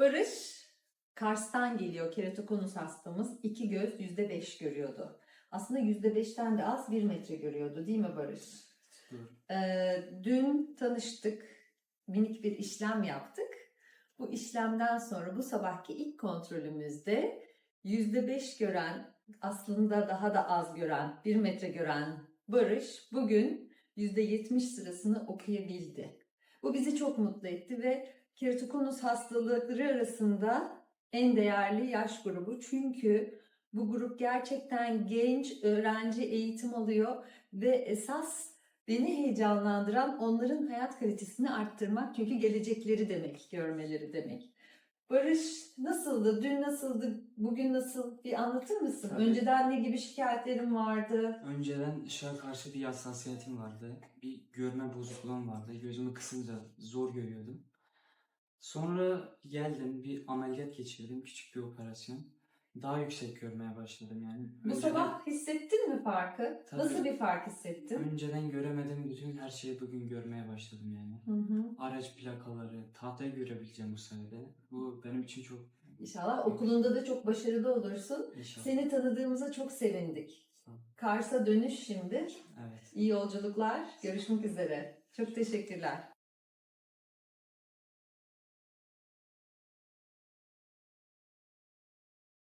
Barış Kars'tan geliyor keratokonus hastamız. İki göz yüzde beş görüyordu. Aslında yüzde beşten de az bir metre görüyordu değil mi Barış? Ee, dün tanıştık. Minik bir işlem yaptık. Bu işlemden sonra bu sabahki ilk kontrolümüzde yüzde beş gören aslında daha da az gören bir metre gören Barış bugün yüzde yetmiş sırasını okuyabildi. Bu bizi çok mutlu etti ve keratokonus hastalıkları arasında en değerli yaş grubu. Çünkü bu grup gerçekten genç öğrenci eğitim alıyor ve esas beni heyecanlandıran onların hayat kalitesini arttırmak. Çünkü gelecekleri demek, görmeleri demek. Barış nasıldı? Dün nasıldı? Bugün nasıl? Bir anlatır mısın? Tabii. Önceden ne gibi şikayetlerin vardı? Önceden ışığa karşı bir hassasiyetim vardı. Bir görme bozukluğum vardı. Gözümü kısınca zor görüyordum. Sonra geldim bir ameliyat geçirdim. Küçük bir operasyon. Daha yüksek görmeye başladım yani. Bu Önceden- sabah hissettin mi farkı? Tabii. Nasıl bir fark hissettin? Önceden göremediğim bütün her şeyi bugün görmeye başladım yani. Hı hı. Araç plakaları, tahtayı görebileceğim bu senede. Bu benim için çok İnşallah okulunda da çok başarılı olursun. inşallah. Seni tanıdığımıza çok sevindik. Kars'a dönüş şimdi. Evet. İyi yolculuklar. Görüşmek üzere. Çok teşekkürler.